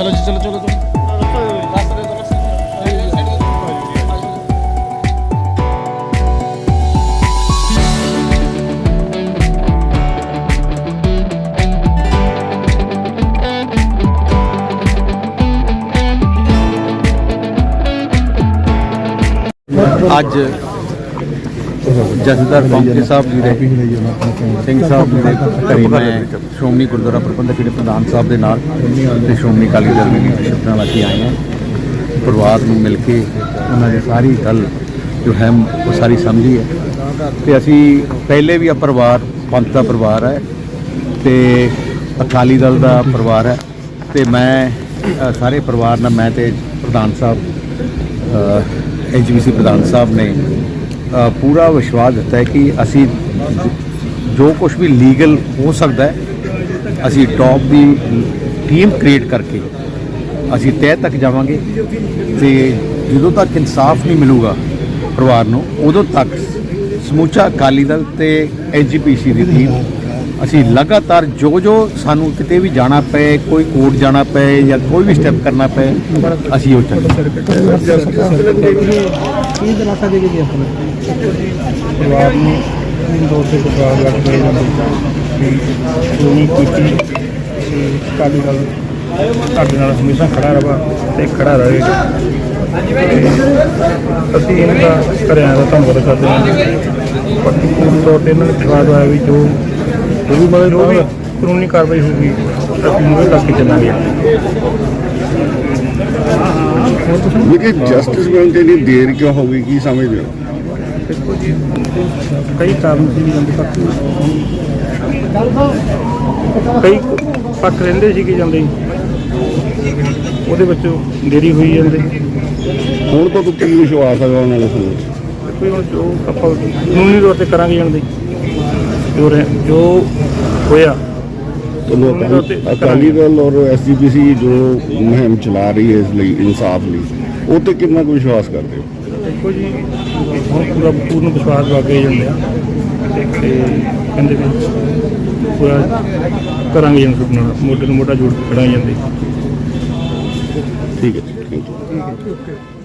ਚਲੋ ਜੀ ਚਲੋ ਚਲੋ ਅੱਜ ਜਥੇਦਾਰ ਬੰਕੀ ਸਾਹਿਬ ਜੀ ਦੇ ਸਿੰਘ ਸਾਹਿਬ ਜੀ ਦੇ ਘਰੇ ਮੈਂ ਸ਼੍ਰੋਮਣੀ ਗੁਰਦੁਆਰਾ ਪ੍ਰਬੰਧਕ ਜਿਹੜੇ ਪ੍ਰਧਾਨ ਸਾਹਿਬ ਦੇ ਨਾਲ ਤੇ ਸ਼੍ਰੋਮਣੀ ਅਕਾਲੀ ਦਲ ਦੀ ਲੀਡਰਸ਼ਿਪ ਨਾਲ ਅਸੀਂ ਆਏ ਹਾਂ। ਪਰਿਵਾਰ ਨੂੰ ਮਿਲ ਕੇ ਉਹਨਾਂ ਦੀ ਸਾਰੀ ਗੱਲ ਜੋ ਹੈ, ਉਹ ਸਾਰੀ ਸਮਝੀ ਹੈ। ਤੇ ਅਸੀਂ ਪਹਿਲੇ ਵੀ ਆ ਪਰਿਵਾਰ ਪੰਥ ਦਾ ਪਰਿਵਾਰ ਹੈ ਤੇ ਅਕਾਲੀ ਦਲ ਦਾ ਪਰਿਵਾਰ ਹੈ ਤੇ ਮੈਂ ਸਾਰੇ ਪਰਿਵਾਰ ਨਾਲ ਮੈਂ ਤੇ ਪ੍ਰਧਾਨ ਸਾਹਿਬ ਐਜੀਪੀਸੀ ਪ੍ਰਧਾਨ ਸਾਹਿਬ ਨੇ ਪੂਰਾ ਵਿਸ਼ਵਾਸ ਦਿੱਤਾ ਹੈ ਕਿ ਅਸੀਂ ਜੋ ਕੁਝ ਵੀ ਲੀਗਲ ਹੋ ਸਕਦਾ ਹੈ, ਅਸੀਂ ਟੌਪ ਦੀ ਟੀਮ ਕ੍ਰੀਏਟ ਕਰਕੇ ਅਸੀਂ ਤਹਿ ਤੱਕ ਜਾਵਾਂਗੇ ਤੇ ਜਦੋਂ ਤੱਕ ਇਨਸਾਫ ਨਹੀਂ ਮਿਲੂਗਾ ਪਰਿਵਾਰ ਨੂੰ, ਉਦੋਂ ਤੱਕ ਸਮੂਚਾ ਅਕਾਲੀ ਦਲ ਤੇ ਐਜੀਪੀਸੀ ਦੀ ਟੀਮ ਅਸੀਂ ਲਗਾਤਾਰ ਜੋ ਜੋ ਸਾਨੂੰ ਕਿਤੇ ਵੀ ਜਾਣਾ ਪਏ, ਕੋਈ ਕੋਰਟ ਜਾਣਾ ਪਏ ਜਾਂ ਕੋਈ ਵੀ ਸਟੈਪ ਕਰਨਾ ਪਏ, ਅਸੀਂ ਉਹ ਚੱਲਾਂਗੇ ਕੀ ਦਿਲਾਸਾ ਦੇ ਕੇ ਜੀ ਪਰਿਵਾਰ ਨੂੰ ਦੋ ਸੇ ਪਰਿਵਾਰ ਲੱਗ ਗਏ ਉਹ ਕੀਤੀ ਕਾਲੀ ਨਾਲ ਸਾਡੇ ਨਾਲ ਹਮੇਸ਼ਾ ਖੜਾ ਰਹਾ ਤੇ ਖੜਾ ਰਹੇ ਅਸੀਂ ਇਹਨਾਂ ਦਾ ਕਰਿਆ ਦਾ ਧੰਨਵਾਦ ਕਰਦੇ ਹਾਂ। ਬਾਕੀ ਪੂਰੀ ਤੌਰ ਤੇ ਇਹਨਾਂ ਨੇ ਵਿਸ਼ਵਾਸ ਹੋਇਆ ਵੀ ਜੋ ਜੋ ਵੀ ਜੋ ਵੀ ਕਾਨੂੰਨੀ ਕਾਰਵਾਈ ਹੋਊਗੀ ਅਸੀਂ ਉਹਦੇ ਤੱਕ ਹੀ ਚੱਲਾਂਗੇ। ਲੇਕਿਨ ਜਸਟਿਸ ਮਿਲਣ ਤੇ ਇੰਨੀ ਦੇਰ ਕਿਉਂ ਹੋ ਗਈ? ਕੀ ਸਮਝਦੇ ਹੋ? ਦੇਖੋ ਜੀ ਕਈ ਕਾਰਨ ਸੀ ਵੀ ਜਾਂਦੇ ਤੱਕ ਕਈ ਪੱਕ ਰਹਿੰਦੇ ਸੀ ਕਿ ਜਾਂਦੇ। ਉਹਦੇ ਵਿੱਚ ਦੇਰੀ ਹੋਈ ਜਾਂਦੇ। ਹੁਣ ਤਾਂ ਤੂੰ ਕੀ ਵਿਸ਼ਵਾਸ ਹੈਗਾ ਉਹਨਾਂ ਨਾਲ ਸੁਣੋ ਕੋਈ ਹੁਣ ਜੋ ਆਪਾਂ ਕਾਨੂੰਨੀ ਤੌਰ ਤੇ ਕਰਾਂਗੇ ਜਾਂਦੇ। ਜੋ ਜੋ ਹੋਇਆ। ਚਲੋ ਅਕਾਲੀ- ਅਕਾਲੀ ਦਲ ਔਰ ਐਸਜੀਪੀਸੀ ਜੋ ਮੁਹਿੰਮ ਚਲਾ ਰਹੀ ਹੈ ਇਸ ਲਈ ਇਨਸਾਫ ਲਈ ਉਹ ਤੇ ਕਿੰਨਾ ਕੁ ਵਿਸ਼ਵਾਸ ਕਰਦੇ ਹੋ? ਦੇਖੋ ਜੀ ਹੁਣ ਪੂਰਾ ਪੂਰਨ ਵਿਸ਼ਵਾਸ ਵਾਗੇ ਜਾਂਦੇ ਆ। ਤੇ ਕਹਿੰਦੇ ਵੀ ਪੂਰਾ ਕਰਾਂਗੇ ਜਾਂਦੇ ਨਾਲ ਮੋਢੇ ਨੂੰ ਮੋਢਾ ਜੋੜ ਕੇ ਖੜਾਈ ਜਾਂਦੇ। ਠੀਕ ਹੈ ਥੈਂਕ ਯੂ